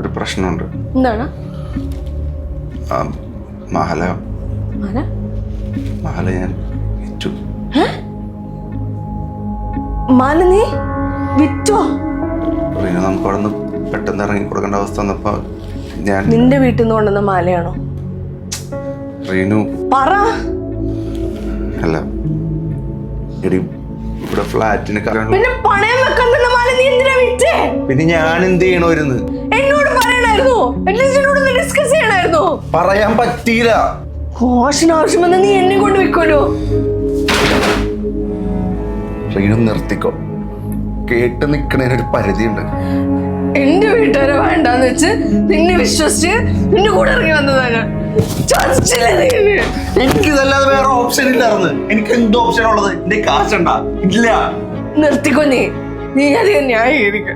ഒരു പ്രശ്നമുണ്ട്. എന്താണ്? മഹല മഹല ഞാൻ വിറ്റു. മാല നീ വിറ്റോ? പിന്നെ നമുക്ക് അവിടെ നിന്ന് പെട്ടെന്ന് ഇറങ്ങി കൊടുക്കേണ്ട അവസ്ഥ വന്നപ്പോ ഞാൻ നിന്റെ വീട്ടിൽ നിന്ന് കൊണ്ടുവന്ന മാലയാണോ? റീനു. പറ. അല്ല. എടി ഇവിടെ ഫ്ലാറ്റിന് പിന്നെ പണയം വെക്കാൻ മാല നീ എന്തിനാ വിറ്റേ? പിന്നെ ഞാൻ എന്ത് ചെയ്യണമായിരുന്നു പറയണായിരുന്നു അറ്റ്ലീസ്റ്റ് ഡിസ്കസ് ചെയ്യണായിരുന്നു പറയാൻ പറ്റിയില്ല. ആവശ്യം ആവശ്യം നീ എന്നെ കൊണ്ട് വെക്കുമല്ലോ റീനു നിർത്തിക്കോ. കേട്ട് നിക്കണേനൊരു പരിധിയുണ്ട്. എന്റെ വീട്ടുകാരെ വേണ്ടെന്ന് വെച്ച് നിന്നെ വിശ്വസിച്ച് നിന്റെ കൂടെ ഇറങ്ങി വന്നതാണ് എനിക്ക് ഇതല്ലാതെ വേറെ ഓപ്ഷൻ ഇല്ലായിരുന്നു. എനിക്ക് എന്ത് ഓപ്ഷൻ ഉള്ളത്? എന്റെ കാശുണ്ടാ ഇല്ല. നിർത്തിക്കോ നീ. നീ അധികം ന്യായീകരിക്ക.